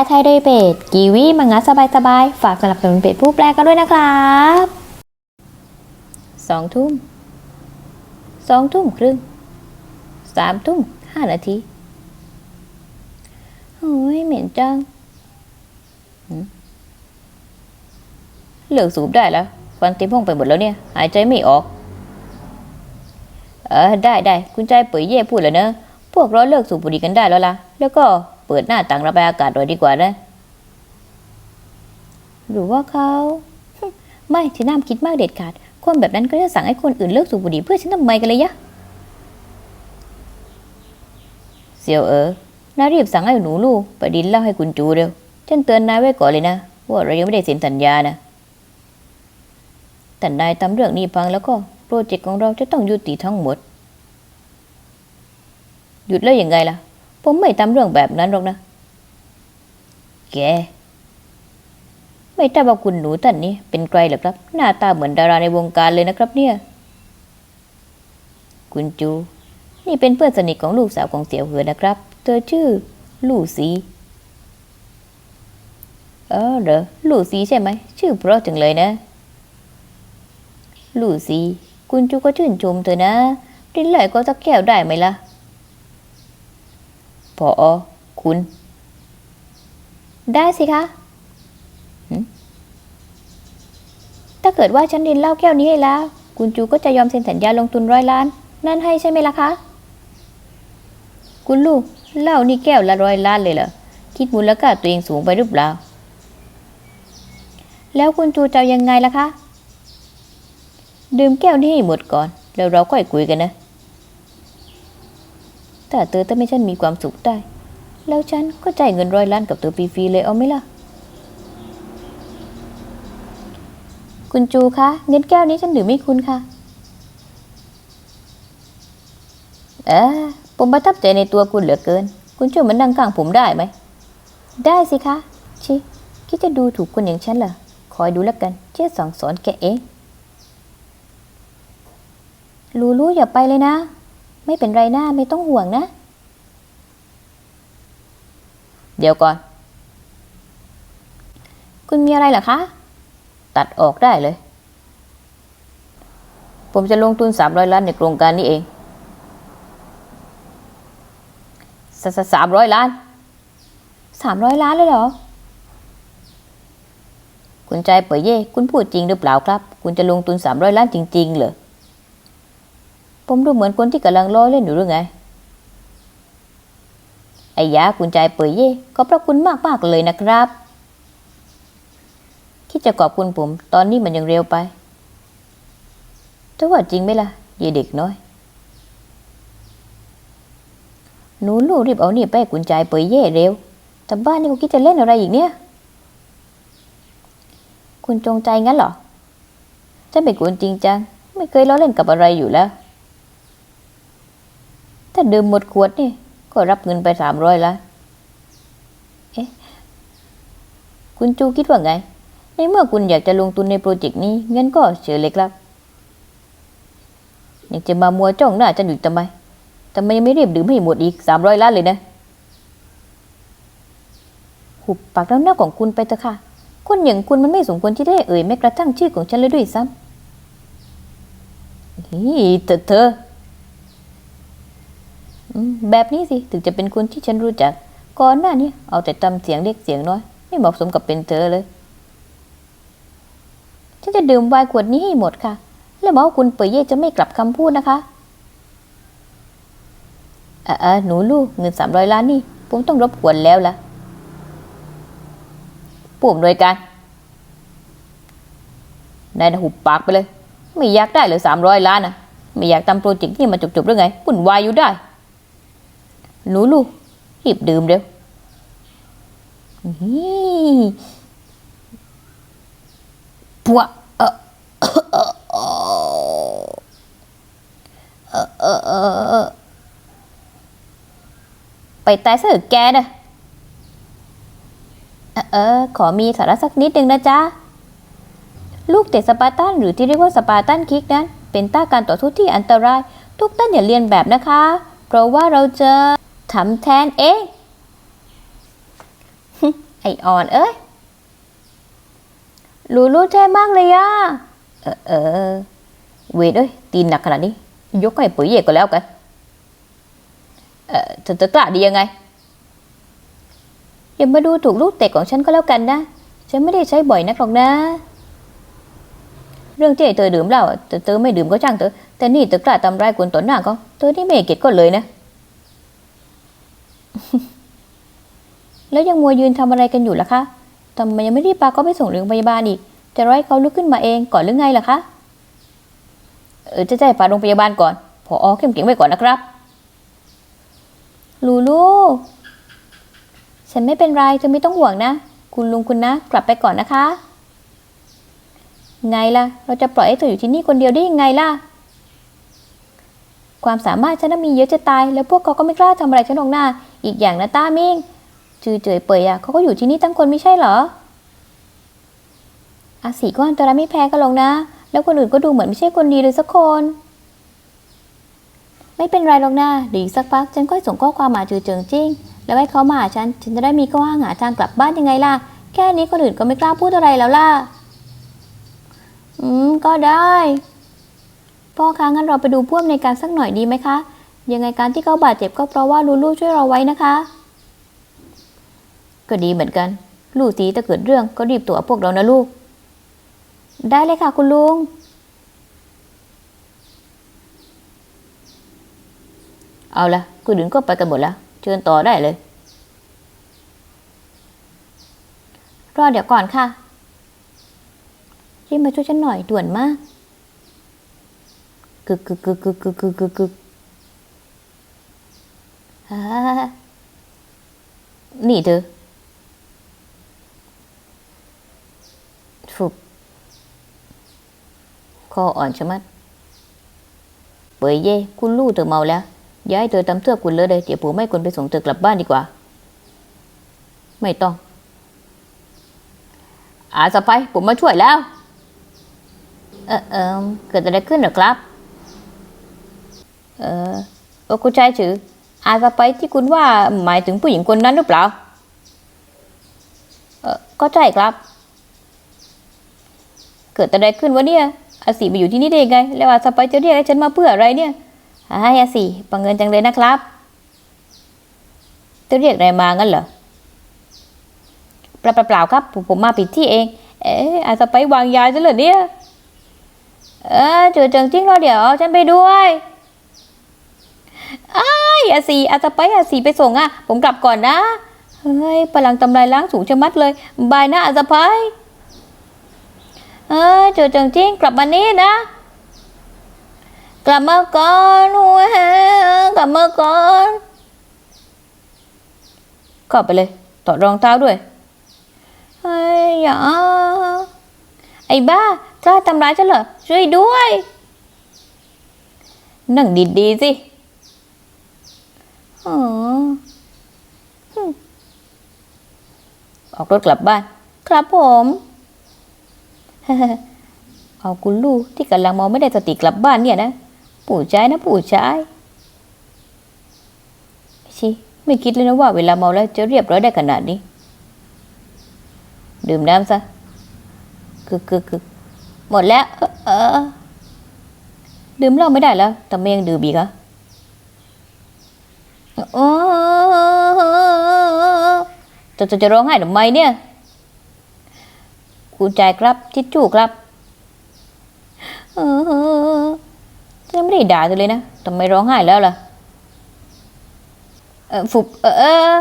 ลไทยโดยเพจกีวีมังงะสบายๆ ฝากสนับสนุนเพจผู้แปลกันด้วยนะครับสองทุ่มสองทุ่มครึ่งสามทุ่มห้านาทีโอ้ยเหม็นจังหืมเลิกสูบได้แล้วควันต็มห้องไปหมดแล้วเนี่ย หายใจไม่ออก เออได้ได้คุณใจเป๋ยเย่พูดแล้วเนอะพวกเราเลิกสูบบุหรี่กันได้แล้วล่ะ แล้วก็ ปิดหน้าต่างระบายอากาศหน่อยดีกว่านะหรือว่าเขาไม่ฉันน้ำคิดมากเด็ดขาด คนแบบนั้นก็จะสั่งให้คนอื่นเลิกสูบบุหรี่เพื่อฉันทำไมกันเลยยะเซียวเออนายรีบสั่งให้หนูลูกไปดินเล่าให้คุณจูเร็ว ฉันเตือนนายไว้ก่อนเลยนะ ว่าเรายังไม่ได้เซ็นสัญญานะแต่นายทำเรื่องนี้พังแล้วก็โปรเจกต์ของเราจะต้องยุติทั้งหมด หยุดแล้วยังไงล่ะ ผมไม่ทำเรื่องแบบนั้นหรอกนะ แก ไม่ทราบว่าคุณหนูท่านนี้เป็นใครเหรอครับ หน้าตาเหมือนดาราในวงการเลยนะครับ เนี่ย คุณจู นี่เป็นเพื่อนสนิทของลูกสาวของเสี่ยวเหือนะครับ เธอชื่อ ลู่ซีเออเหรอลู่ซีใช่ไหม ชื่อเพราะจังเลยนะ ลู่ซี คุณจูก็ชื่นชมเธอนะรินไหลก็สักแก้วได้ไหมล่ะ พออคุณ ได้สิคะถ้าเกิดว่าฉันดินเหล้าแก้วนี้ให้แล้ว คุณจูก็จะยอมเซ็นสัญญาลงทุนร้อยล้าน นั่นให้ใช่ไหมล่ะคะ คุณลูกเหล้านี่แก้วละร้อยล้านเลยเหรอคิดมูลค่าตัวเองสูงไปหรือเปล่า แล้วคุณจูจะยังไงล่ะคะ ดื่มแก้วนี้ให้หมดก่อน แล้วเราค่อยคุยกันนะ ถ้าเธอทำให้ฉันมีความสุขได้ แล้วฉันก็จ่ายเงินร้อยล้านกับเธอฟรีๆเลยเอาไหมล่ะ คุณจูคะเงินแก้วนี้ฉันดื่มไม่คุณค่ะ เออผมประทับใจในตัวคุณเหลือเกิน คุณช่วยมานั่งข้างผมได้ไหม ได้สิคะ ชิ คิดจะดูถูกคนอย่างฉันเหรอ คอยดูแล้วกัน เชื่อสั่งสอนแกเอง ลูลูอย่าไปเลยนะ ไม่เป็นไรนะไม่ต้องห่วงนะ เดี๋ยวก่อน คุณมีอะไรเหรอคะ ตัดออกได้เลย ผมจะลงทุนสามร้อยล้านในโครงการนี้เองสสามร้อยล้าน สามร้อยล้านเลยเหรอ คุณใจเป๋ยเย่ คุณพูดจริงหรือเปล่าครับ คุณจะลงทุนสามร้อยล้านจริง ๆ เหรอ ผมดูเหมือนคนที่กำลังล้อเล่นอยู่หรือไง ไอ้ยาคุณใจเปยเย่ขอบพระคุณมากมากเลยนะครับ คิดจะขอบคุณผม ตอนนี้มันยังเร็วไปจะว่าจริงไหมล่ะยีเด็กน้อย หนูลูกรีบเอานี่ไปให้คุณใจเปยเย่เร็วแต่บ้านนี่กูคิดจะเล่นอะไรอีกเนี่ย คุณจงใจงั้นเหรอฉันเป็นคนจริงจัง ไม่เคยล้อเล่นกับอะไรอยู่แล้ว ถ้าดื่มหมดขวดนี่ ก็รับเงินไปสามร้อยละเอ๊ะ คุณจูคิดว่าไง ในเมื่อคุณอยากจะลงทุนในโปรเจกต์นี้เงินก็เชิญเลยครับยังจะมามัวจ้องหน้าฉันอยู่ทำไมทำไมยังไม่รีบดื่มให้หมดอีกสามร้อยล้านเลยนะหุบปากแล้วหน้าของคุณไปเถอะค่ะ คนอย่างคุณมันไม่สมควรที่ได้เอ่ยแม้กระทั่งชื่อของฉันเลยด้วยซ้ำนี่เธอเธอ แบบนี้สิถึงจะเป็นคนที่ฉันรู้จัก ก่อนหน้านี้เอาแต่ตำเสียงเล็กเสียงน้อย ไม่เหมาะสมกับเป็นเธอเลย ฉันจะดื่มไวน์ขวดนี้ให้หมดค่ะ แล้วบอกว่าคุณเปยเย่จะไม่กลับคำพูดนะคะเออเออหนูลูกเงินสามร้อยล้านนี่ ผมต้องรบกวนแล้วล่ะผู้อำนวยการนายนะหุบปากไปเลย ไม่อยากได้เลยสามร้อยล้านนะไม่อยากทำโปรเจกต์นี่มาจบๆหรือไงวุ่นวายอยู่ได้ หนูลูกรีบดื่มเร็วนี่ปัวเออเออเออเออไปตายซะเถอะแกนะเออเอขอมีสาระสักนิดนึงนะจ๊ะ ลูกเตะสปาร์ตันหรือที่เรียกว่าสปาร์ตันคิกนั้น เป็นต้าการต่อสู้ที่อันตราย ทุกท่านอย่าเรียนแบบนะคะ เพราะว่าเราจะ ทำแทนเองไออ่อนเอ้ยลูลูเท่มากเลยอะเออเออเวทเอ้ย ตีนหนักขนาดนี้ ยกให้ปุ๋ยเย่ก็แล้วกัน เออเธอจะกล้าดียังไง อย่ามาดูถูกลูกเตะของฉันก็แล้วกันนะ ฉันไม่ได้ใช้บ่อยนักหรอกนะ เรื่องที่ไอเธอดื่มเหล้าอะแต่เธอไม่ดื่มก็ช่างเถอแต่นี่เธอกล้าทำร้ายคนต่อหน้าเขาเธอที่ไม่เกียรติก็เลยนะ แล้วยังมัวยืนทำอะไรกันอยู่ล่ะคะทำไมยังไม่รีบพาเขาไปส่งโรงพยาบาลอีก จะร้อให้เขาลุกขึ้นมาเองก่อนหรือไงล่ะคะ เออจะจะให้พาโรงพยาบาลก่อน พออเข้มแข็งไว้ก่อนนะครับ ลูลูฉันไม่เป็นไรเธอไม่ต้องห่วงนะ คุณลุงคุณนะ กลับไปก่อนนะคะ ไงล่ะ เราจะปล่อยให้เธออยู่ที่นี่คนเดียวได้ยังไงล่ะ ความสามารถฉันน่ะมีเยอะจะตาย แล้วพวกเขาก็ไม่กล้าทำอะไรฉันหรอกหน้า อีกอย่างนะต้ามิง จือเจยเปยอะเขาก็อยู่ที่นี่ตั้งคนไม่ใช่เหรอ อาสีก็อันตรายไม่แพ้กันหรอกนะ แล้วคนอื่นก็ดูเหมือนไม่ใช่คนดีเลยสักคน ไม่เป็นไรหรอกนะเดี๋ยวอีกสักพักฉันค่อยส่งข้อความมาจือเจิงจิ้ง แล้วให้เขามาหาฉัน ฉันจะได้มีข้ออ้างหาทางกลับบ้านยังไงล่ะ แค่นี้คนอื่นก็ไม่กล้าพูดอะไรแล้วล่ะ อืม ก็ได้ พ่อคะงั้นเราไปดูพ่วงในการสักหน่อยดีไหมคะ ยังไงการที่เขาบาดเจ็บก็เพราะว่าลูลูช่วยเราไว้นะคะ ก็ดีเหมือนกัน ลูกสีถ้าเกิดเรื่องก็รีบตัวพวกเรานะลูก ได้เลยค่ะคุณลุง เอาละคนอื่นก็ไปกันหมดแล้ว เชิญต่อได้เลย รอเดี๋ยวก่อนค่ะ รีบมาช่วยฉันหน่อยด่วนมากกึกกึกกึกกึกกึกกึกกึกกึกอ่านี่เธอ ฟุบคออ่อนชะมัด เปยเย่คุณลู่เธอเมาแล้วย่าให้เธอทำเสื้อคุณเลยเลยเดี๋ยวผมให้คนไปส่งเธอกลับบ้านดีกว่า ไม่ต้อง อาสะไปผมมาช่วยแล้ว เออเออเกิดอะไรขึ้นหรอครับ เออเออคุณชายชื่ออาสะไปที่คุณว่าหมายถึงผู้หญิงคนนั้นหรือเปล่า เออก็ใช่ครับ เกิดอะไรขึ้นวะเนี่ยอาสีมาอยู่ที่นี่ได้ยังไง แล้วอาสไปจะเรียกให้ฉันมาเพื่ออะไรเนี่ยอ้อาสีบังเอิญจังเลยนะครับ จะเรียกอะไรมางั้นเหรอ เปล่าเปล่าๆครับ ผมมาผิดที่เอง เอ๊ะอาจจะไปวางยาซะเหรอเนี่ย เออเจอเจังจริงแล้วเดี๋ยวฉันไปด้วยอ้ายอาสีอาจจะไปอาสีไปส่งอะ ผมกลับก่อนนะ เฮ้ยพลังตำลายล้างสูงชะมัดเลย บายนะอาจจะไป เออจอเจังจริงกลับมานี่นะ กลับมาก่อนหัวกลับมาก่อนเข้าไปเลยถอรองเท้าด้วยเฮ้ยอย่าไอ้บ้ากล้าทำร้ายฉันเหรอช่วยด้วย นั่งดีๆสิอ๋อออกรถกลับบ้าน ครับผม เอาคุณลูกที่กำลังมองไม่ได้สติกลับบ้านเนี่ยนะปู่ชายนะปู่ชายชิไม่คิดเลยนะว่าเวลาเมาแล้วจะเรียบร้อยได้ขนาดนี้ ดื่มน้ำซะกึกกึกกึกหมดแล้ว เออ ดื่มเหล้าไม่ได้แล้วทำไมยังดื่มอีกอะโอ้จะจะจะร้องไห้ทำไมเนี่ย กุญแจครับทิชชู่ครับ เออฉันไม่ได้ด่าเธอเลยนะทำไมร้องไห้แล้วล่ะ เออฟุบเออเออ